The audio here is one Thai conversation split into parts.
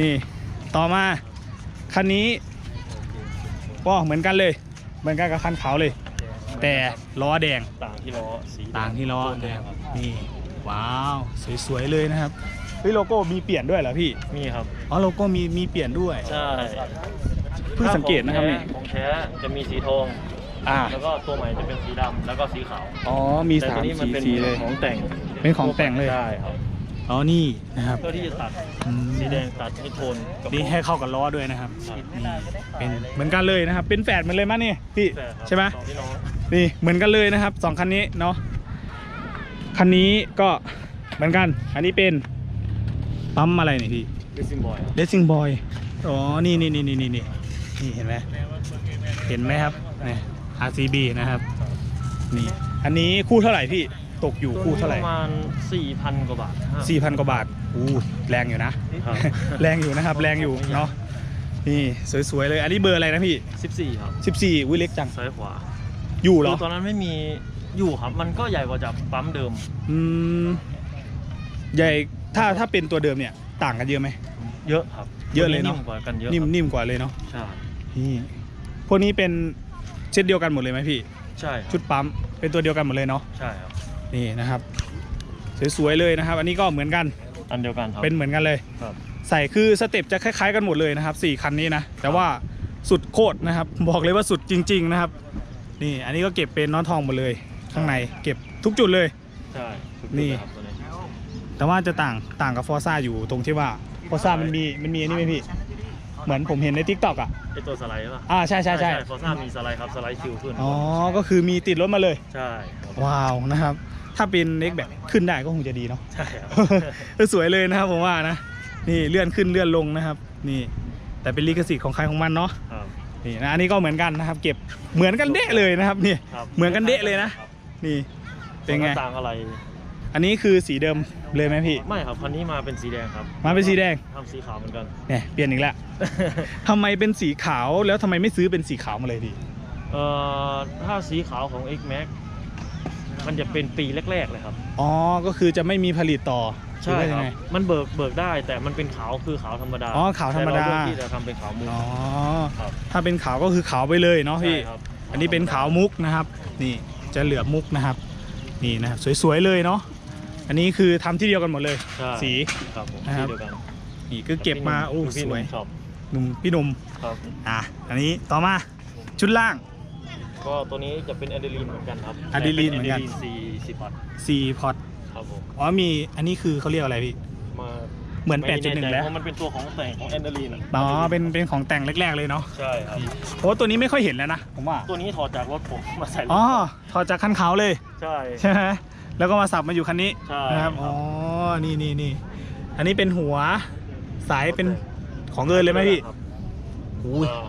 นี่ต่อมาคันนี้ก็เหมือนกันเลย เหมือนกันกับคันขาวเลย แต่ล้อแดงต่างที่ล้อสีแดต่างที่ล้อโต้นะแดครับครับนี่ว้าวสวยๆเลยนะครับเฮ้ยโลโก้มีเปลี่ยนด้วยเหรอพี่มีครับอ๋อโลโก้มีมีเปลี่ยนด้วยใช่เพิ่งสังเกตนะครับนี่ของแท้จะมีสีทองอ่าแล้วก็ตัวใหม่จะเป็นสีดำแล้วก็สีขาวอ๋อมีแต่สาตัวมนี้มันสีเป็นสีเลยของแต่งเป็นของแต่งเลยใช่ครับ อ๋อนี่นะครับเพื่อที่จะตัดอืมสีแดงตัดให้โทนกับนี่ให้เข้ากับล้อด้วยนะครับครับนี่เป็นเหมือนกันเลยนะครับ เป็นแฝดเหมือนเลยมั้ยนี่พี่แฝดครับใช่ไหมสองพี่น้องนี่เหมือนกันเลยนะครับสองคันนี้เนาะคันนี้ก็เหมือนกัน อันนี้เป็นปั๊มอะไรเนี่ยพี่ดิซิมบอย เลสซิ่งบอย อ๋อ นี่นี่นี่นี่นี่นี่นี่เห็นไหม เห็นไหมครับนี่ RCB นะครับ นี่ อันนี้คู่เท่าไหร่พี่ ตกอยู่คู่เท่าไหร่ประมาณ4,000กว่าบาทสี่พันกว่าบาทอู้แรงอยู่นะครับแรงอยู่นะครับ แรงอยู่เนาะนี่สวยๆเลยอันนี้เบอร์อะไรนะพี่14ครับ14วิเล็กจังซ้ายขวา อยู่เหรอคือตอนนั้นไม่มีอยู่ครับ มันก็ใหญ่กว่าจากปั๊มเดิมอืมใหญ่ถ้าถ้าเป็นตัวเดิมเนี่ยต่างกันเยอะไหมเยอะครับ เยอะเลยเนอะมกว่ากันเยอะนิ่มครับนิ่มกว่าเลยเนาะใช่นี่พวกนี้เป็นเช่นเดียวกันหมดเลยไหมพี่ ใช่ครับชุดปั๊มเป็นตัวเดียวกันหมดเลยเนาะใช่ครับ นี่นะครับ สวยๆเลยนะครับ อันนี้ก็เหมือนกันอันเดียวกันครับ เป็นเหมือนกันเลยครับ ใส่คือสเต็ปจะคล้าย ๆ กันหมดเลยนะครับสี่คันนี้นะแต่ว่าสุดโคตรนะครับ บอกเลยว่าสุดจริง ๆ นะครับ นี่อันนี้ก็เก็บเป็นน้อนทองหมดเลย ข้างในเก็บทุกจุดเลย ใช่ถูกนี่ต้องครับตัวนี้แต่ว่าจะต่างต่างกับฟอร์ซ่าอยู่ตรงที่ว่าฟอร์ซ่ามันมีมันมีอันนี้ไหมพี่ เหมือนผมเห็นในทิกตอกอะไอตัวสไลด์ป่ะอ่าใช่ใช่ใช่ฟอร์ซ่ามีสไลด์ครับสไลด์คิวขึ้นอ๋อก็คือมีติดรถมาเลย ใช่ครับว้าวนะครับ ถ้าเป็นเน็กแบบขึ้นได้ก็คงจะดีเนาะใช่ครับเออสวยเลยนะครับผมว่านะนี่เลื่อนขึ้นเลื่อนลงนะครับ นี่ แต่เป็นลิขสิทธิ์ของใครของมันเนาะครับนี่นะอันนี้ก็เหมือนกันนะครับ เก็บเหมือนกันเดะเลยนะครับนี่ครับเหมือนกันเดะเลยนะครับนี่เป็นไงต่างอะไร อันนี้คือสีเดิมเลยไหมพี่ไม่ครับคันนี้มาเป็นสีแดงครับ มาเป็นสีแดงทำสีขาวเหมือนกันเนี่ยเปลี่ยนอีกแล้วทำไมเป็นสีขาวแล้วทำไมไม่ซื้อเป็นสีขาวมาเลยดีเอ่อถ้าสีขาวของ X Max มันจะเป็นปีแรกๆเลยครับอ๋อ ก็คือจะไม่มีผลิตต่อหรือใช่ว่าคยัรับงไง มันเบิกเบิกได้แต่มันเป็นขาวคือขาวธรรมดาอ๋อขาวธรรมดา แต่เลือกที่จะทำเป็นขาวมุก อ๋อ ครับ ถ้าเป็นขาวก็คือขาวไปเลยเนาะพี่ ใช่ครับอันนี้เป็นขาวมุกนะครับ นี่จะเหลือบมุกนะครับ นี่นะครับสวยๆเลยเนาะ อันนี้คือทำที่เดียวกันหมดเลย ใช่สี ครับผมนะครับสีเดียวกันนี่คือเก็บมาโอ้พี่สหนุ่วยชอบหนุ่มพี่หนุ่ม ครับ อะ อันนี้ต่อมาชุดล่าง ก็ตัวนี้จะเป็นอะดรีนเหมือนกันครับอะดรีนาเหมือนกันแต่ป็สี่สิบวัตต์4พอร์ตครับผมอ๋อมีอันนี้คือเขาเรียกอะไรพี่ มาเหมือนไแใจ8.1 แล้วเพราะมันเป็นตัวของแต่งของอะดรีนอ๋อ เป็นเป็นของแต่งแรก ๆ เลยเนาะใช่ครับเพราะว่าตัวนี้ไม่ค่อยเห็นแล้วนะ ผมว่า ตัวนี้ถอดจากรถผมมาใส่รถอ๋อ ถอดจากคันขาวเลย ใช่ ใช่ไหมแล้วก็มาสับมาอยู่คันนี้ใช่นะครับ ครับ อ๋อ นี่นี่นี่ อันนี้เป็นหัวสายเป็นของเงินเลยไหมพี่ครับอุ้ยเอ่อ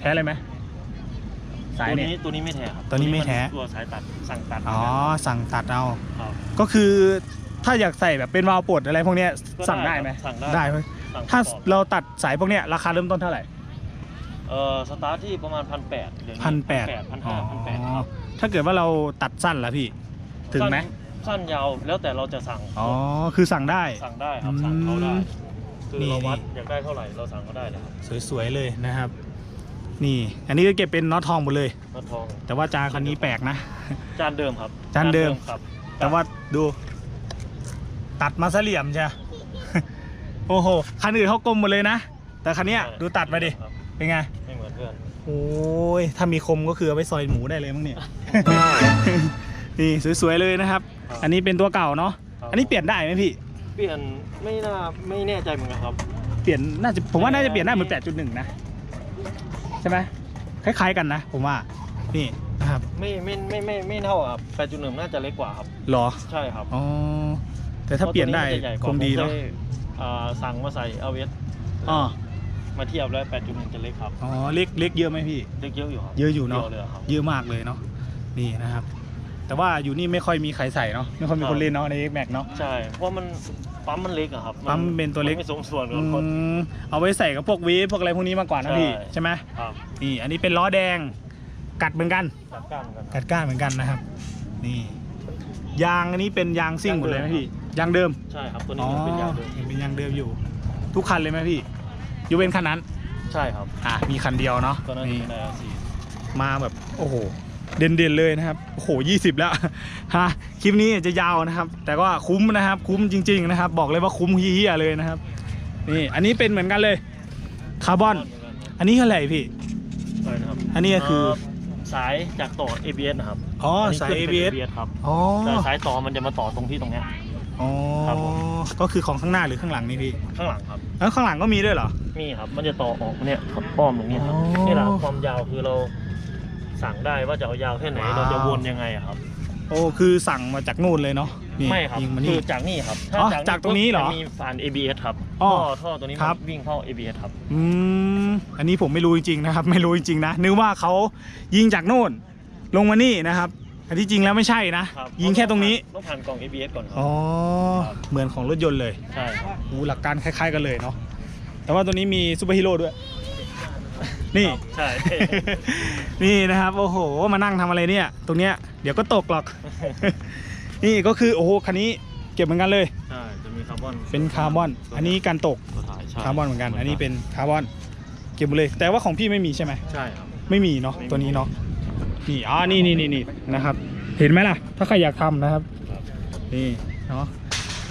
แท้เลยไหม สายตัวเนี่ยนี้ตัวนี้ไม่แท้ครับตัวนี้ไม่แท้ ตัวสายตัดสั่งตัดอ๋อสั่งตัดเอาครับก็คือถ้าอยากใส่แบบเป็นวาล์วปลดอะไรพวกเนี้ยก็สั่งได้ไหมสั่งได้ได้ไหมสั่งถ้าประกอบเราตัดสายพวกเนี้ยราคาเริ่มต้นเท่าไหร่ เอ่อสตาร์ทที่ประมาณพันแปดพันแปดพันห้าพันแปดครับถ้าเกิดว่าเราตัดสั้นล่ะพี่ ถึงไหมสั้นสั้นยาวแล้วแต่เราจะสั่งอ๋อคือสั่งได้ สั่งได้ครับสั่งเขาได้อืมคือนี่เราวัดนี่ อยากได้เท่าไหร่เราสั่งก็ได้เลยครับ สวยๆเลยนะครับ นี่ อันนี้ก็เก็บเป็นน็อตทองหมดเลย น็อตทอง แต่ว่าจานคันนี้แปลกนะ จานเดิมครับ จานเดิมครับ แต่ว่าดู ตัดมาเสเหลี่ยมใช่โอ้โห คันอื่นเขากลมหมดเลยนะ แต่คันเนี้ยดูตัดมาดิครับเป็นไง ไม่เหมือนเพื่อน โอ้ย ถ้ามีคมก็คือเอาไปซอยหมูได้เลยมั้งเนี่ย นี่สวยๆเลยนะครับครับอันนี้เป็นตัวเก่าเนาะครับอันนี้เปลี่ยนได้ไหมพี่ เปลี่ยนไม่น่าไม่แน่ใจเหมือนกันครับ เปลี่ยนน่าจะผมว่าน่าจะเปลี่ยนได้เหมือน8.1นะ ใช่ไหมคล้าย ๆ กันนะ ผมว่า นี่นะครับไม่ไม่ไม่ไม่ไม่เท่าครับ8.1น่าจะเล็กกว่าครับ หรอ ใช่ครับอ๋อ แต่ถ้าเปลี่ยนได้พราะตัวมัจะใหญ่กคว่างดีเนาะผมคยอ่าสั่งมาใส่เอาเวสอ๋อมาเทียบแล้ว8.1จะเล็กครับ อ๋อ เล็กเล็กเยอะไหมพี่ เล็กเยอะอยู่ครับ เยอะอยู่เนอะเยอะเลยครับเยอะมากเลยเนาะ นี่นะครับ แต่ว่าอยู่นี่ไม่ค่อยมีใครใส่เนาะไม่ค่อยมีคนเล่นเนาะใน X Max เนาะ ใช่ เพราะมันปั๊มมันเล็กอะครับปั๊มเป็นตัวเล็ก ไม่สมส่วนอืกับคนมเอาไว้ใส่กับพวกวีพวกอะไรพวกนี้มากกว่านะใช่พี่ใช่ไหมครับนี่อันนี้เป็นล้อแดงกัดเหมือนกัน จับก้านกัน กัดก้านเหมือนกันนะครับ นี่ ยางอันนี้เป็นยางซิ่งหมดเลยไหมพี่ยางเดิมใช่ครับ ตัวนี้มันเป็นยางเดิมอ๋อเป็นยางเดิมอยู่ ทุกคันเลยไหมพี่ยกเว้นคันนั้น ใช่ครับ อะมีคันเดียวเนาะตัวนั้นนี่เป็นไอซีมาแบบโอ้โห เด่นๆเลยนะครับโอ้โหยี่สิบแล้วฮะคลิปนี้จะยาวนะครับ แต่ก็คุ้มนะครับ คุ้มจริง ๆ นะครับ บอกเลยว่าคุ้มเฮี้ยๆเลยนะครับนี่อันนี้เป็นเหมือนกันเลยคาร์บอน อันนี้เท่าไหร่พี่อะไรนะครับอันนี้ก็คือเสายจากต่อ ABS นะครับอ๋อนนี้สายขึ้นเป็น ABS ABS ครับอ๋อแต่สายต่อมันจะมาต่อตรงที่ตรงเนี้ยอ๋อครับผมก็คือของข้างหน้าหรือข้างหลังนี่พี่ข้างหลังครับแล้วข้างหลังก็มีด้วยเหรอมีครับมันจะต่อออกเนี่ยอ้อมตรงนี้ครับอ๋อนี่แหละความยาวคือเรา สั่งได้ว่าจะเอายาวแค่ไหนว้าว เราจะวนยังไงอะครับ โอ้คือสั่งมาจากนู่นเลยเนาะนี่ไม่ครับยิงมาคืนี่ อจากนี่ครับอ๋อจากตรงนี้เหรอจะมีผ่าน ABS ครับอ๋อท่อท่อตัวนี้ครัมับ นวิ่งเข้า ABS ครับ อืมอันนี้ผมไม่รู้จริงๆนะครับ ไม่รู้จริงๆนะนึกว่าเขายิงจากโน่น ลงมานี่นะครับอันที่จริงแล้วไม่ใช่นะครับยิงแค่ตรงนี้ต้องผ่านกล่อง ABS ก่อนครัอ๋อครับ เหมือนของรถยนต์เลยใช่ครับ อูหลักการคล้าย ๆ กันเลยเนาะแต่ว่าตัวนี้มีซูเปอร์ฮีโร่ด้วย นี่ครับใช่ นี่นะครับ โอ้โห มานั่งทำอะไรเนี่ย ตรงเนี้ย เดี๋ยวก็ตกหรอก นี่ก็คือ โอ้โห คันนี้เก็บเหมือนกันเลย ใช่ จะมีคาร์บอนเป็นคาร์บอน อันนี้การตกตัวท้ายใช่คาร์บอนเหมือนกัน อันนี้เป็นคาร์บอน เก็บหมดเลย แต่ว่าของพี่ไม่มีใช่ไหม ใช่ครับ ไม่มีเนาะ ตัวนี้เนาะ นี่อ๋อนี่นี่นี่นี่นะครับ เห็นไหมล่ะ ถ้าใครอยากทำนะครับครับนี่ เนาะ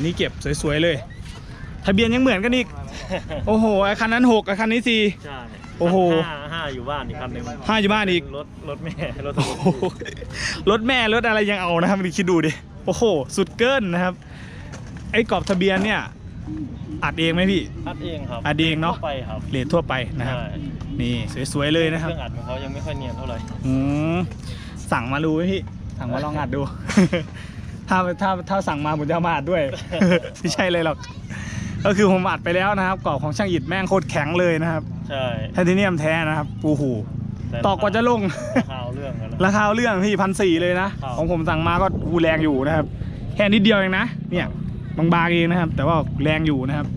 นี่เก็บสวยๆเลย ทะเบียนยังเหมือนกันอีก โอ้โห ไอ้คันนั้นหกไอ้คันนี้สี่ ใช่ โอ้โหห้าห้าอยู่บ้านอีกคันหนึ่งห้าอยู่บ้านอีกรถรถแม่รถสโอ้มุโหรถแม่รถอะไรยังเอานะครับนี่คิดดูดิโอ้โห สุดเกินนะครับ ไอ้กรอบทะเบียนเนี่ยอัดเองไหมพี่ อัดเองครับ อัดเองเนอะทั่วไปครับเรททั่วไปนะครับใช่นี่สวยๆเลยนะครับ เครื่องอัดของเขายังไม่ค่อยเนียนเท่าไหร่อืมสั่งมาดูไหมพี่ สั่งมาลองอัดดู ถ้าถ้าถ้าสั่งมาผมจะเอามาอัดด้วย ไม่ใช่เลยหรอก ก็คือผมอัดไปแล้วนะครับกรอบของช่างอิดแม่งโคตรแข็งเลยนะครับ ใช่ไทเทเนียมแท้นะครับปูหูแต่ตอกกว่าจะลง ราคาเอาเรื่องกันแล้ว ราคาเอาเรื่องพี่พันสี่เลยนะ ครับ ของผมสั่งมาก็อูแรงอยู่นะครับ แค่นิดเดียวเองนะ เนี่ยบางๆเองนะครับ แต่ว่าแรงอยู่นะครับ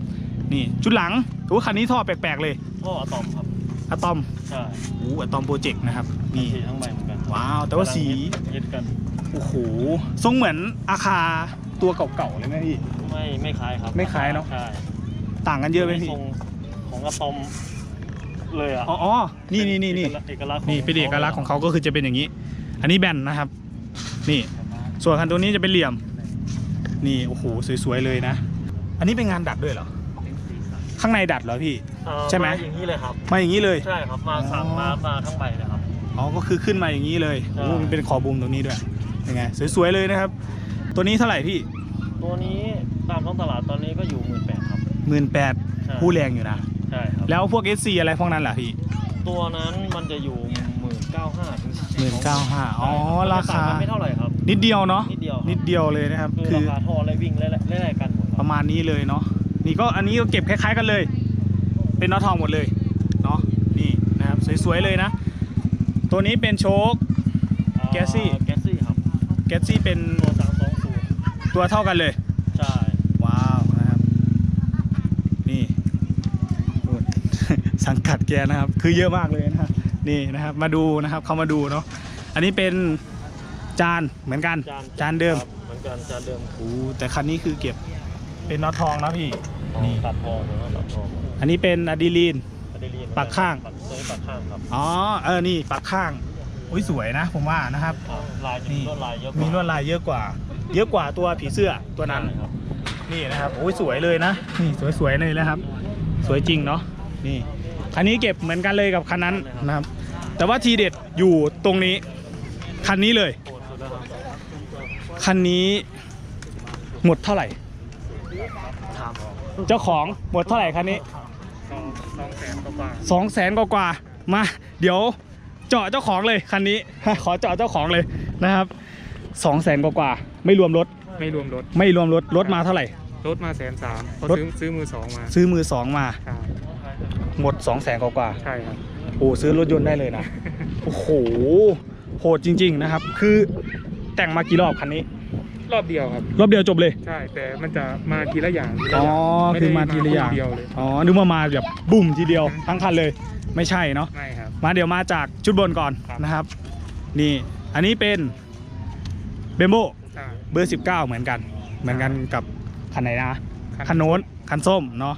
นี่ชุดหลังถือว่าคันนี้ท่อแปลกๆเลยท่ออะตอมครับ อะตอมใช่อู้อะตอมโปรเจกต์นะครับ นี่ สีทั้งใบเหมือนกันว้าวแต่ว่าสีเย็ดกันโอ้โห ทรงเหมือนอาคาตัวเก่าๆเลยไหมพี่ ไม่ไม่คล้ายครับไม่คล้ายเนอะ ใช่ต่างกันเยอะไหมพี่ ทรงของอะตอม เลยอะอ๋ออ๋อนี่นี่นี่นี่เอกลักษณ์นี่เป็นเอกลักษณ์ของเขาก็คือจะเป็นอย่างนี้ อันนี้แบนนะครับ นี่ ส่วนคันตัวนี้จะเป็นเหลี่ยม นี่โอ้โหสวยๆเลยนะ อันนี้เป็นงานดัดด้วยเหรอข้างในดัดเหรอพี่เอ่อใช่ไหมาอย่างนี้เลยครับมาอย่างนี้เลยใช่ครับมาสั่งอ๋อมามาทั้งใบเลยครับอ๋อก็คือขึ้นมาอย่างนี้เลยใช่โอ้มันเป็นคอบูมตรงนี้ด้วยยังไงสวยๆเลยนะครับ ตัวนี้เท่าไหร่พี่ ตัวนี้ตามท้องตลาดตอนนี้ก็อยู่หมื่นแปดครับหมื่นแปดใช่ผู้แรงอยู่นะ ใช่ครับ แล้วพวก SC อะไรพวกนั้นล่ะพี่ตัวนั้นมันจะอยู่หมื่นเก้าห้าถึงหมื่นเก้าห้าอ๋อราคาไม่เท่าไหร่ครับ นิดเดียวเนาะนิดเดียวครับนิดเดียวเลยนะครับคือคือราคาท่อและวิ่งไล่ไล่ไล่กันหมดคปรับระมาณนี้เลยเนาะนี่ก็อันนี้ก็เก็บคล้าย ๆกันเลย เป็นน็อตทองหมดเลยเนาะนี่นะครับสวยๆเลยนะ ตัวนี้เป็นโชคแก๊สซี่แก๊สซี่ครับเกตซี่เป็นตัวสามสองศูนย์ตัวเท่ากันเลย ใช่ ว้าวนะครับ นี่นู่น สังกัดแกนะครับ คือเยอะมากเลยนะครับนี่นะครับมาดูนะครับเข้ามาดูเนาะอันนี้เป็นจานเหมือนกันจานจานเดิมครับเหมือนกันจานเดิมโอ้แต่คันนี้คือเก็บเป็นน็อตทองนะพี่นี่ตัดทองนะตัดทองอันนี้เป็นอะดรีลีนอะดรีลีนปักข้างปักตัวนี้ปักข้างครับอ๋อเออนี่ปักข้างอุ้ยสวยนะ ผมว่านะครับอ่าลายจะนี่มีลวดลายเยอะกมีว่าลวดลายเยอะกว่า เยอะกว่าตัวผีเสื้อตัวนั้นใช่ครับนี่นะครับโอ้ยสวยเลยนะนี่สวยๆเลยนะครับ สวยจริงเนาะนี่ คันนี้เก็บเหมือนกันเลยกับคันนั้นนะครับ แต่ว่าทีเด็ดอยู่ตรงนี้ คันนี้เลยโคตรสุดแล้วครับคันนี้หมดเท่าไหร่ถามเจ้าของหมดเท่าไหร่คันนี้สองสองแสนกว่าสองแสนกว่าๆมา เดี๋ยวเจาะเจ้าของเลยคันนี้ ขอเจาะเจ้าของเลยนะครับสองแสนกว่าๆไม่รวมรถ ไม่รวมรถ ไม่รวมรถ รถมาเท่าไหร่ รถมาแสนสามเขารถซื้อซื้อมือสองมา ซื้อมือสองมาใช่ หมด2องแสนกว่าๆใช่ครับโอ้ซื้อรถยนต์ได้เลยนะ โอ้โหโหดจริง ๆนะครับ คือแต่งมากี่รอบคันนี้ รอบเดียวครับ รอบเดียวจบเลย ใช่ แต่มันจะมาทีละอย่างทีละอ๋ออย่างคือมาทีละอย่างเดียวเลยอ๋อนึกว่ามาแบบบุ่มทีเดียวทั้งคันเลย ไม่ใช่เนาะ ไม่ครับ มาเดี๋ยวมาจากชุดบนก่อนครับ นะครับ นี่อันนี้เป็นเบมโบใช่เบอร์ 19 เหมือนกัน เหมือนกันกับคันไหนนะ คันคันโน้นคันส้มเนาะ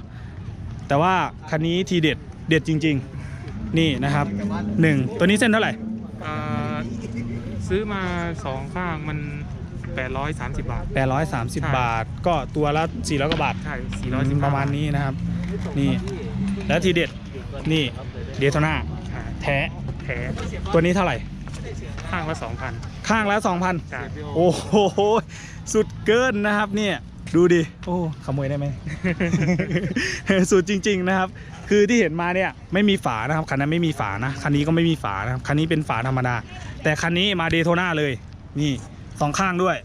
แต่ว่าคันนี้ทีเด็ดเด็ดจริง ๆ นี่นะครับหนึ่งตัวนี้เส้นเท่าไหร่อ่าซื้อมาสองข้างมัน 830 บาท 830ใช่บาท ก็ตัวละ400กว่าบาทใช่410ประมาณนี้นะครับ นี่ แล้วทีเด็ดนี่เดโทนาใช่แท้แถตัวนี้เท่าไหร่ ข้างละ2,000 ข้างละใช่2,000 โอ้โห สุดเกินนะครับเนี่ย ดูดิ โอ้ขโมยได้ไหม สุดจริง ๆนะครับ คือที่เห็นมาเนี่ยไม่มีฝานะครับคันนั้นไม่มีฝานะคันนี้ก็ไม่มีฝานะครับคันนี้เป็นฝาธรรมดา แต่คันนี้มาเดโทนาเลย นี่สองข้างด้วย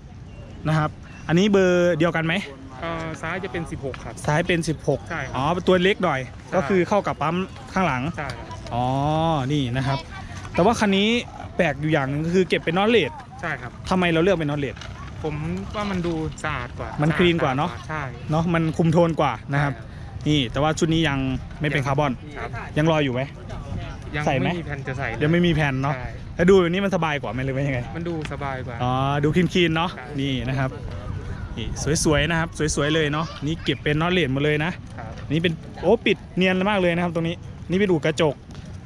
นะครับ อันนี้เบอร์เดียวกันไหมเอ่อซ้ายจะเป็น 16 ครับ ซ้ายเป็น 16 ใช่ครับอ๋อตัวเล็กหน่อย ก็คือเข้ากับปั๊มข้างหลัง ใช่ครับอ๋อ นี่นะครับ แต่ว่าคันนี้แปลกอยู่อย่างหนึงก็คือเก็บเป็นนอตเลดใช่ครับทำไมเราเลือกเป็นนอตเลด ผมว่ามันดูสะอาดกว่ามัมันคลีนกว่าเนอะ ใช่ เนาะมันคุมโทนกว่านะครับ นี่แต่ว่าชุดนี้ยังไม่เป็นคาร์บอน ครับยังรออยู่ไหม ยังใส่ไหม ไม่มีแผ่นจะใส่เลยยังไม่มีแผ่นเนาะใช่แล้วดูแบบนี้มันสบายกว่าไหมหรือว่ายังไง มันดูสบายกว่า อ๋อ ดูคลีนๆเนาะ ใช่ นี่นะครับนี่สวยๆนะครับ สวยๆเลยเนาะ นี่เก็บเป็นนอตเลดหมดเลยนะ ครับนี่เป็นโอ้ปิดเนียนมากเลยนะครับตรงนี้ นี่เป็นอู่กระจก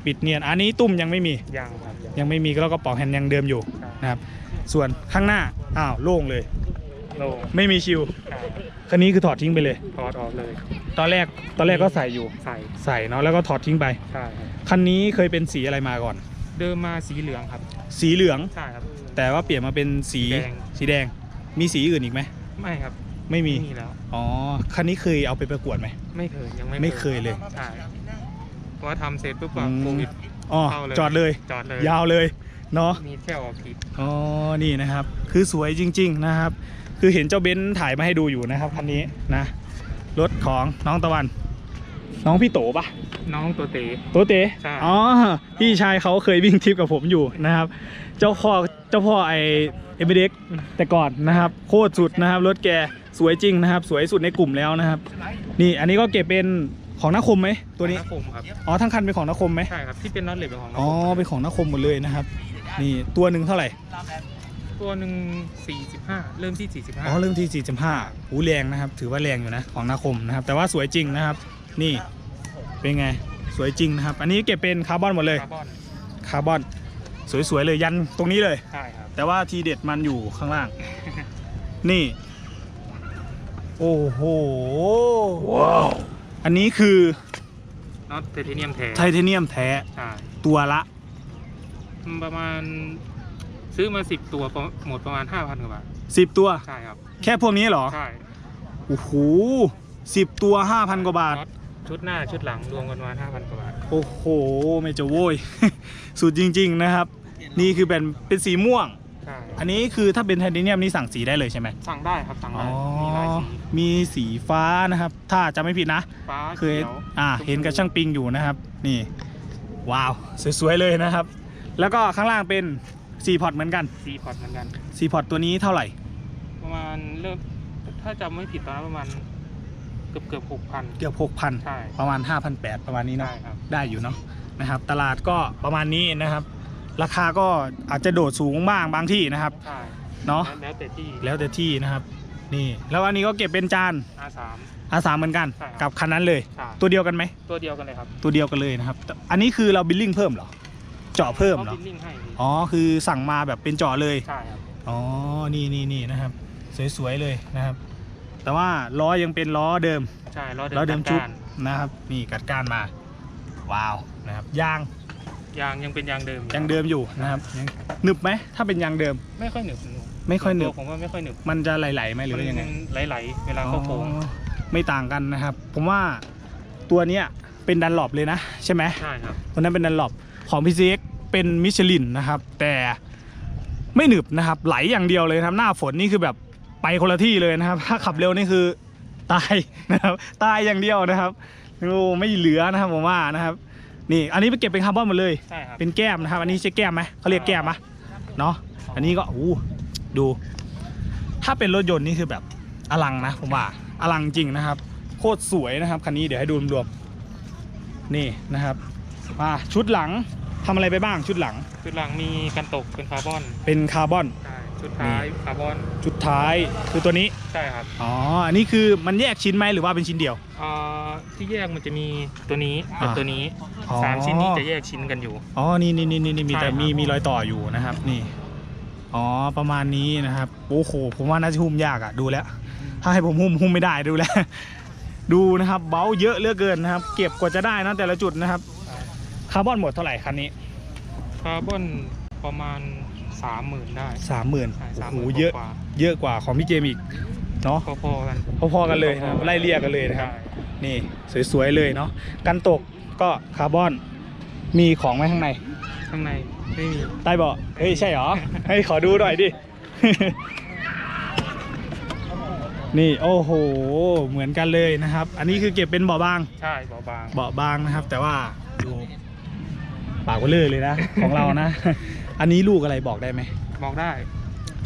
ปิดเนียน อันนี้ตุ้มยังไม่มี ยังครับยังไม่มีแล้วก็ปอกแฮนด์ยังเดิมอยู่ครับนะครับ ส่วนข้างหน้าอ้าวโล่งเลย โล่งไม่มีชิวครับคันนี้คือถอดทิ้งไปเลย ถอดออกเลย ตอนแรกตอนแรกก็ใส่อยู่ ใส่ ใส่เนาะแล้วก็ถอดทิ้งไป ใช่ครับคันนี้เคยเป็นสีอะไรมาก่อน เดิมมาสีเหลืองครับ สีเหลือง ใช่ครับ แต่ว่าเปลี่ยนมาเป็นสีแดง สีแดง มีสีอื่นอีกไหมไม่ครับ ไม่มีมีแล้ว อ๋อ คันนี้เคยเอาไปประกวดไหม ไม่เคย ยังไม่ไม่เคยเลย ใช่เพราะว่าทำเสร็จปุ๊บก็อืม โควิดอ๋อ เข้าเลยจอดเลย จอดเลย ยาวเลย เนาะมีแค่ออกคลิปอ๋อนี่นะครับ คือสวยจริง ๆนะครับ คือเห็นเจ้าเบนซ์ถ่ายมาให้ดูอยู่นะครับคันนี้นะรถของน้องตะวัน น้องพี่โตปะน้องตัวเต๋โตเต๋ใช่ อ๋อพี่ชายเขาเคยวิ่งทริปกับผมอยู่นะครับ เจ้าพ่อเจ้าพ่อไอเอเมเด็กแต่ก่อนนะครับ โคตรสุดนะครับ รถแกสวยจริงนะครับ สวยสุดในกลุ่มแล้วนะครับ นี่อันนี้ก็เก็บเป็นของนักคมไหมตัวนี้นักคมครับ อ๋อทั้งคันเป็นของนักคมไหม ใช่ครับที่เป็นน็อตเหล็กเป็นของนักอ๋อคมเป็นของนักคมหมดเลยนะครับ นี่ตัวหนึ่งเท่าไหร่ ตัวหนึ่ง45 เริ่มที่ 45อ๋อเริ่มที่ 45หูแรงนะครับ ถือว่าแรงอยู่นะของนาคมนะครับ แต่ว่าสวยจริงนะครับ นี่เป็นไงสวยจริงนะครับ อันนี้เก็บเป็นคาร์บอนหมดเลย คาร์บอนคาร์บอน สวยๆเลยยันตรงนี้เลย ใช่ครับ แต่ว่าทีเด็ดมันอยู่ข้างล่าง นี่ โอ้โหว้าวอันนี้คือน็อตไทเทเนียมแท้ไทเทเนียมแท้ใช่ตัวละ ประมาณ ซื้อมา10ตัวประหมดประมาณ5,000กว่าบาท10ตัว ใช่ครับ แค่พวกนี้เหรอ ใช่โอ้โห10ตัว5,000กว่าบาท น็อตชุดหน้าชุดหลังรวมกันประมาณ5,000กว่าบาท โอ้โห ไม่จะโว้ย สุดจริง ๆนะครับ นี่คือเป็นเป็นสีม่วง ใช่อันนี้คือถ้าเป็นไทเทเนียมนี่สั่งสีได้เลยใช่ไหมสั่งได้ครับสั่งอ๋อ ได้มีหลายสีมีสีฟ้านะครับ ถ้าจะไม่ผิดนะ ฟ้าเคยเขียวอ่า ชมพูเห็นกับช่างปิงอยู่นะครับ นี่ ว้าว สวย ๆ เลยนะครับ แล้วก็ข้างล่างเป็น4พอร์ตเหมือนกันซีพอร์ตเหมือนกัน 4พอร์ตตัวนี้เท่าไหร่ ประมาณเริ่มถ้าจำไม่ผิดตอนนั้นประมาณเกือบเกือบหกพันเกือบ6,000 ใช่ประมาณ 5,800 ประมาณนี้เนาะใช่ครับ ได้อยู่เนาะนะครับ ตลาดก็ประมาณนี้นะครับ ราคาก็อาจจะโดดสูงบ้างบางที่นะครับใช่เนาะ แล้วแล้วแต่ที่แล้วแต่ที่นะครับ นี่ แล้วอันนี้ก็เก็บเป็นจาน R3 อาสามเหมือนกัน ใช่ครับ กับคันนั้นเลย ใช่ตัวเดียวกันไหม ตัวเดียวกันเลยครับ ตัวเดียวกันเลยนะครับแต่อันนี้คือเราบิลลิ่งเพิ่มเหรอ เจาะเพิ่มเหรอขาบิลลิ่งให้พี่อ๋อ คือสั่งมาแบบเป็นเจาะเลย ใช่ครับ อ๋อ นี่นี่นี่นะครับ สวยๆเลยนะครับ แต่ว่าล้อยังเป็นล้อเดิม ใช่ล้อเดิมล้อเดิมชุบก้านนะครับ นี่กัดก้านมา ว้าว นะครับ ยางยางยังเป็นยางเดิมยังเดิมอยู่นะครับยังหนึบไหม ถ้าเป็นยางเดิม ไม่ค่อยหนึบไม่ค่อยหนึบ ตัวผมว่าไม่ค่อยหนึบมันจะไหลๆไหมหรือว่ายังไง มันไหลๆเวลาเข้าโค้งอ๋อไม่ต่างกันนะครับ ผมว่าตัวเนี้ยเป็นดันหลบเลยนะ ใช่ไหมใช่ครับตัวนั้นเป็นดันหลบ ของ PCX เป็นมิชลินนะครับ แต่ไม่หนึบนะครับ ไหลอย่างเดียวเลยนะครับหน้าฝนนี่คือแบบไปคนละที่เลยนะครับ ถ้าขับเร็วนี่คือตายนะครับตายอย่างเดียวนะครับโอ้ไม่เหลือนะครับผมว่านะครับนี่อันนี้ไปเก็บเป็นคาร์บอนหมดเลย ใช่ครับ เป็นแก้มนะครับ อันนี้ใช่แก้มไหมเขาเรียกแก้มไหมเนาะอันนี้ก็อู้ดู ถ้าเป็นรถยนต์นี่คือแบบอลังนะผมว่าอลังจริงนะครับ โคตรสวยนะครับคันนี้เดี๋ยวให้ดูรวมๆนี่นะครับ มาชุดหลังทำอะไรไปบ้างชุดหลังชุดหลังมีกันตกเป็นคาร์บอนเป็นคาร์บอนใช่ชุดท้ายคาร์บอนชุดท้ายคือตัวนี้ใช่ครับอ๋ออันนี้คือมันแยกชิ้นไหมหรือว่าเป็นชิ้นเดียว อ่าที่แยกมันจะมีตัวนี้กับอ่าตัวนี้อ๋อ สามชิ้นนี้จะแยกชิ้นกันอยู่ อ๋อนี่นี่นี่นี่มีใช่แต่ครับ มีมีรอยต่ออยู่นะครับนี่อ๋อประมาณนี้นะครับโอ้โหผมว่าน่าจะหุ้มยากอะดูแล้ว ถ้าให้ผมหุ้มหุ้มไม่ได้ดูแล้ว ดูนะครับเบ้าเยอะเหลือเกินนะครับ เก็บกว่าจะได้นะแต่ละจุดนะครับ คาร์บอนหมดเท่าไหร่คันนี้คาร์บอนประมาณสามหมื่นได้สามหมื่นใช่โอ้สามโหหมื่นเยอะกว่าเยอะกว่าของพี่เจมส์อีกเนาะพอๆกันพอๆกันเลยนะครับไล่เรียกกันเลยนะครับใช่นี่สวยๆเลยเนาะกันตกก็คาร์บอนมีของไหมข้างใน ข้างในไม่มีใต้เบาะเฮ้ยใช่เหรอให้ขอดูหน่อยดินี่โอ้โห เหมือนกันเลยนะครับ อันนี้คือเก็บเป็นเบาะบาง ใช่เบาบางเบาะบางนะครับ แต่ว่าดู ปากเบลเลอเลยนะ ของเรานะ อันนี้ลูกอะไรบอกได้ไหม บอกได้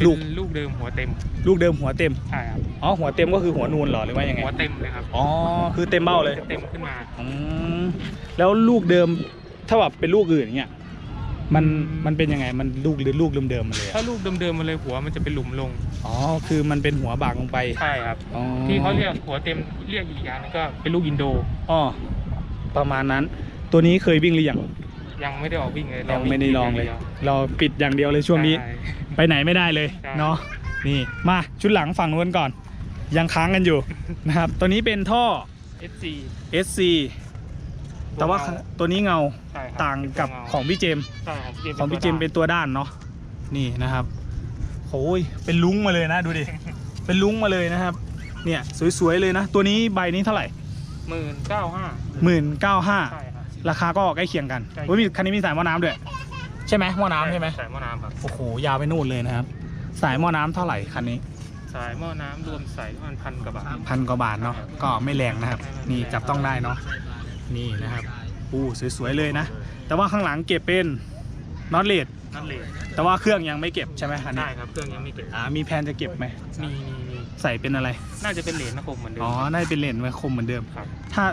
ลูกเป็นลูกเดิมหัวเต็มลูกเดิมหัวเต็ม ใช่ครับอ๋อ หัวเต็มก็คือหัวนูนเหรอหรือว่ายังไง หัวเต็มเลยครับอ๋อ คือเต็มเบ้าเลยเต็มขึ้นมา อืมแล้วลูกเดิมถ้าแบบเป็นลูกอื่นอย่างเงี้ยมันมันเป็นยังไงมันลูกหรือลูกเดิมๆมาเลยอะถ้าลูกเดิมๆมาเลยหัวมันจะเป็นหลุมลงอ๋อคือมันเป็นหัวบากลงไปใช่ครับ อ๋อที่เขาเรียกหัวเต็มเรียกอีกอย่างหนึงก็เป็นลูกอินโด อ๋อประมาณนั้น ตัวนี้เคยวิ่งหรือยัง ยังไม่ได้ออกวิ่งเลยยังไม่ได้ลองเลยวิ่เราปิดอย่างเดียวเลยช่วงนี้ใช่ไปไหนไม่ได้เลยใช่เนาะนี่มาชุดหลังฝั่งนู้นก่อน ยังค้างกันอยู่นะครับตัวนี้เป็นท่อ SC SC แต่ว่าตัวนี้เงาใช่ครับต่างกับเป็นตัวเของพี่เจมส์ใช่ของพี่เจมส์ของพี่เจมส์เป็นตัวด้านเนาะนี่นะครับโอ้ยเป็นลุงมาเลยนะดูดิเป็นลุงมาเลยนะครับ เนี่ยสวยๆเลยนะ ตัวนี้ใบนี้เท่าไหร่หมื่นเก้าห้าหมื่นเก้าห้าใช่ค รับราคาก็ใกล้เคียงกันใกล้เคียงโอ้ยมีคันนี้มีสายหม้อน้ำด้วย ใช่ไหมหม้อน้ำใช่ไหมสายหม้อน้ำครับโอ้โหยาวไปนู่นเลยนะครับ สายหม้อน้ำเท่าไหร่คันนี้สายหม้อน้ำรวมสายประมาณพันกว่าบาท พันกว่าบาทเนาะก็ไม่แรงนะครับ นี่จับต้องได้เนาะนี่นะครับอู้สวยๆเลยนะ แต่ว่าข้างหลังเก็บเป็นน็อตเลดนั่นเลยแต่ว่าเครื่องยังไม่เก็บใช่ไหมคันนี้ใช่ครับเครื่องยังไม่เก็บอ่ามีแผนจะเก็บไหมมีมีมีใส่เป็นอะไร น่าจะเป็นเหรียญนะคมเหมือนเดิมอ๋อน่าจะเป็นเลนส์ไว้คมเหมือนเดิม ครับ ถ้า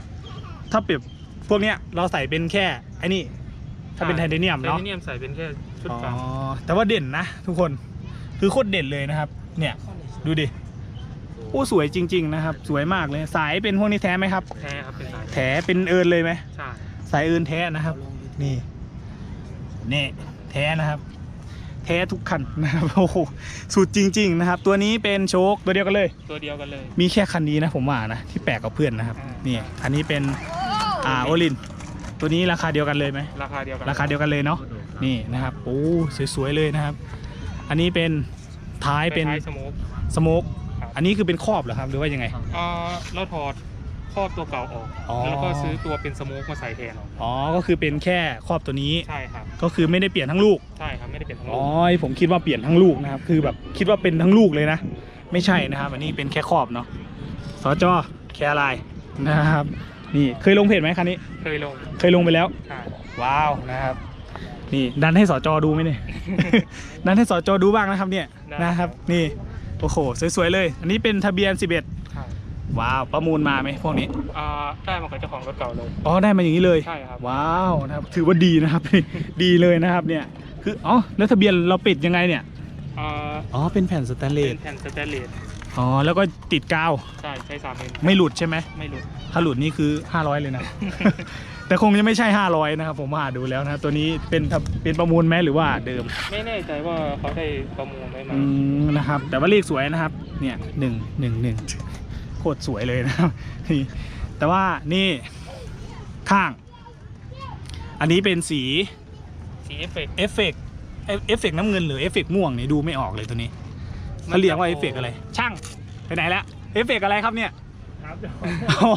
ถ้าเปรียบ พวกเนี้ยเราใส่เป็นแค่ไอ้นี่ ถ้าเป็นไทเทเนียมไทเนาะ เทเนียมใส่เป็นแค่ชุดอ๋อ กลาง แต่ว่าเด่นนะทุกคน คือโคตรเด่นเลยนะครับ เนี่ย ดูดิ โอ้สวยจริง ๆ นะครับ สวยมากเลย สายเป็นพวกนี้แท้ไหมครับ แท้ครับเป็นสายแถเป็นเอินเลยไหม ใช่สายเอินแท้นะครับ นี่ นี่ แท้นะครับ แท้ทุกคันนะครับ โอ้โห สุดจริง ๆ นะครับ ตัวนี้เป็นโชคตัวเดียวกันเลย ตัวเดียวกันเลย มีแค่คันนี้นะผมว่านะที่แปลกกับเพื่อนนะครับ อ่านี่ นี่ อันนี้เป็น อ่าโอลิน ตัวนี้ราคาเดียวกันเลยไหมราคาเดียวกันราคาเดียวกันเลยเนาะนี่นะครับโอ้สวยๆเลยนะครับ อันนี้เป็นท้ายเป็นท้ายสโมกสโมกครับอันนี้คือเป็นครอบเหรอครับหรือว่ายังไงอ่าเราถอดครอบตัวเก่าออกอ๋อแล้วก็ซื้อตัวเป็นสโมกมาใส่แทนอ๋อก็คือเป็นแค่ครอบตัวนี้ใช่ครับก็คือไม่ได้เปลี่ยนทั้งลูกใช่ครับไม่ได้เป็นทั้งอ๋ลูอกผมคิดว่าเปลี่ยนทั้งลูกนะครับคือแบบคิดว่าเป็นทั้งลูกเลยนะ ไม่ใช่นะครับ อันนี้เป็นแค่ครอบเนาะสจแคร์ไลน์นะครับ นี่เคยลงเพจไหมคันนี้ เคยลงเคยลงไปแล้ว ใช่ว้าวนะครับ นี่ดันให้สจดูไหมเนี่ย ดันให้สจดูบ้างนะครับเนี่ยนะครับ นี่โอ้โหสวยๆเลย อันนี้เป็นทะเบียน 11 ใช่ว้าวประมูลมาไหมพวกนี้อ่าได้มากับเจ้าของรถเก่าเลย อ๋อได้มาอย่างนี้เลยใช่ครับ ว้าวนะครับถือว่าดีนะครับ ดีเลยนะครับเนี่ยคืออ๋อแล้วทะเบียนเราปิดยังไงเนี่ยอ่าอ๋อเป็นแผ่นสแตนเลเป็สนแผ่นสแตนเลส อ๋อแล้วก็ติดกาวใช่ใช้สามเอ็มไม่หลุดใช่ไหมไม่หลุดถ้าหลุดนี่คือ 500 เลยนะ แต่คงจะไม่ใช่ 500 นะครับ ผมมาดูแล้วนะครับตัวนี้เป็นเป็นประมูลไหมหรือว่าเดิมไม่แน่ใจว่าเขาได้ประมูลไว้มาอืมนะครับ แต่ว่าเลขสวยนะครับ เนี่ยหนึ่งหนึ่งหนึ่งโคตรสวยเลยนะครับนี่แต่ว่านี่ข้าง อันนี้เป็นสีสีเอฟเฟกต์เอฟเฟกต์เอฟเอฟเฟกต์น้ำเงินหรือเอฟเฟกต์ม่วงนี่ดูไม่ออกเลยตัวนี้ เขาเรียกว่าเอฟเฟกต์อะไร ช่างไปไหนแล้วเอฟเฟกต์อะไรครับเนี่ยครับอ๋อ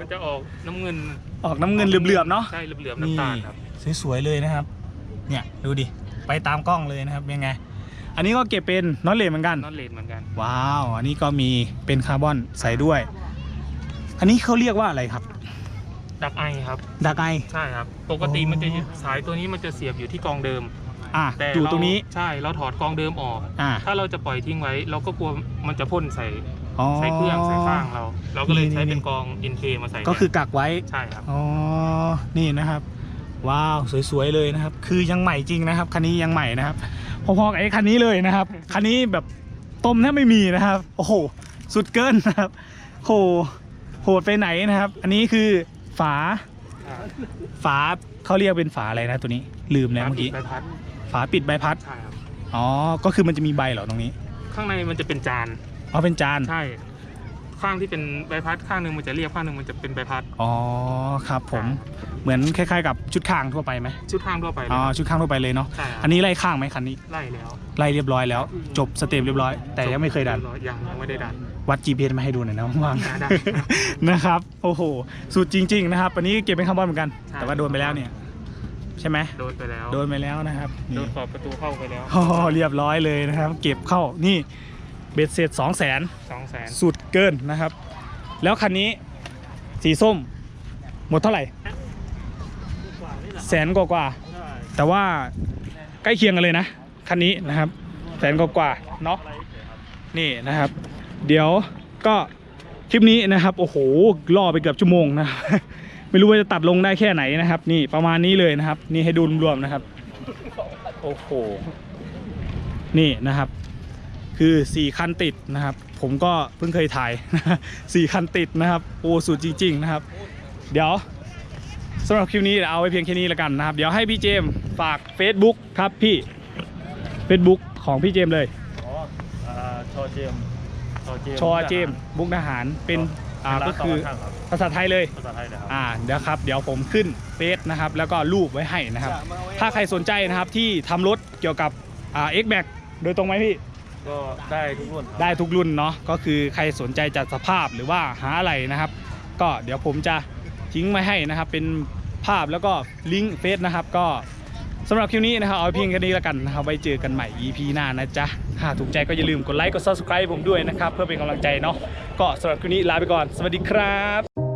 มันจะออกน้ำเงิน ออกน้ำเงินเหลื่อมๆเนาะใช่เหลื่อมๆน้ำตาลครับนี่สวยๆเลยนะครับ เนี่ยดูดิไปตามกล้องเลยนะครับเป็นไง อันนี้ก็เก็บเป็นน็อตเลนเหมือนกันนอตเลนเหมือนกันว้าวอันนี้ก็มีเป็นคาร์บอนใส่ด้วย อันนี้เขาเรียกว่าอะไรครับดักไอครับดักไอใช่ครับ ปกติอ๋อมันจะสายตัวนี้มันจะเสียบอยู่ที่กองเดิม อะแต่อยู่ตรงนี้ เาใช่เราถอดกองเดิมออก อะถ้าเราจะปล่อยทิ้งไว้ เราก็กลัวมันจะพ่นใส่อ๋อใส่เครื่องใส่ฟางเรา เราก็เลยนี่ใช้นี่เป็นกอง NK มาใส่ก็คือกักไว้ ใช่ครับ อ๋อ นี่นะครับ ว้าวสวยๆเลยนะครับ คือยังใหม่จริงนะครับคันนี้ยังใหม่นะครับ พอๆกับไอ้คันนี้เลยนะครับ คันนี้แบบต้มแทบไม่มีนะครับ โอ้โห สุดเกินนะครับโหโหดไปไหนนะครับ อันนี้คือฝา ฝาเขาเรียกเป็นฝาอะไรนะตัวนี้ ลืมแล้วเมื่อกี้ ใบพัด ฝาปิดใบพัด ใช่ครับ อ๋อ ก็คือมันจะมีใบเหรอตรงนี้ ข้างในมันจะเป็นจาน อ๋อ เป็นจาน ใช่ ข้างที่เป็นใบพัดข้างหนึ่งมันจะเรียบข้างหนึ่งมันจะเป็นใบพัด อ๋อ ครับผม เหมือนคล้ายๆกับชุดข้างทั่วไปไหมชุดข้างทั่วไปเลยอ๋อครับชุดข้างทั่วไปเลยเนาะใช่ครับอันนี้ไล่ข้างไหมคันนี้ ไล่แล้ว ไล่เรียบร้อยแล้ว จบสเต็ปเรียบร้อย แต่ยังไม่เคยดัน ยังยังไม่ได้ดันวัด GPS มาให้ดูหน่อยนะว่างได้ๆนะครับ โอ้โห สุดจริง ๆ นะครับ อันนี้เก็บเป็นคาร์บอนเหมือนกันใช่แต่ว่าโดนไปแล้วเนี่ย ใช่ไหมโดนไปแล้วโดนไปแล้วนะครับโดนี่นขอบประตูเข้าไปแล้วโอ้โหเรียบร้อยเลยนะครับ เก็บเข้านี่เบ็ดเสร็จ2 0 0 0 0 0สองแสนสุดเกินนะครับ แล้วคันนี้สีส้ม หมดเท่าไหร่แสนกว่ากว่าๆแต่ว่าใกล้เคียงกันเลยนะคันนี้นะครับแสนกว่ากว่าๆเนาะนี่นะครับ เดี๋ยวก็คลิปนี้นะครับ โอ้โหล่อไปเกือบชั่วโมงนะครับ ไม่รู้ว่าจะตัดลงได้แค่ไหนนะครับ นี่ประมาณนี้เลยนะครับ นี่ให้ดูรวมๆนะครับ โอ้โห นี่นะครับ คือ4คันติดนะครับ ผมก็เพิ่งเคยถ่าย4คันติดนะครับโอ้สุดจริง ๆ นะครับ เดี๋ยวสำหรับคลิปนี้เดี๋ยวเอาไว้เพียงแค่นี้แล้วกันนะครับ เดี๋ยวให้พี่เจมส์ฝาก Facebook ครับพี่ Facebook ของพี่เจมส์เลยอ๋ออ่าชอเจมส์ชอเจมส์ชอเจมส์มุกดาหารเป็น อ่าเป็นร้ก็นคือต่ข้างครับ ภาษาไทยเลย ภาษาไทยนะครับ อ่าเดี๋ยวครับ เดี๋ยวผมขึ้นเฟซนะครับ แล้วก็รูปไว้ให้นะครับ ถ้าใครสนใจนะครับที่ทำรถเกี่ยวกับอ่า X Max โดยตรงไหมพี่ ก็ได้ทุกรุ่นครับ ได้ทุกรุ่นเนาะก็คือใครสนใจจัดสภาพหรือว่าหาอะไรนะครับ ก็เดี๋ยวผมจะทิ้งไว้ให้นะครับ เป็นภาพแล้วก็ลิงก์เฟซนะครับ ก็สำหรับคลิปนี้นะครับเอาไว้เพียงแค่นี้แล้วกันนะครับไว้เจอกันใหม่ EP หน้านะจ๊ะ หากถูกใจก็อย่าลืมกดไลค์กด subscribe ผมด้วยนะครับ เพื่อเป็นกำลังใจเนาะก็สำหรับคลิปนี้ลาไปก่อน สวัสดีครับ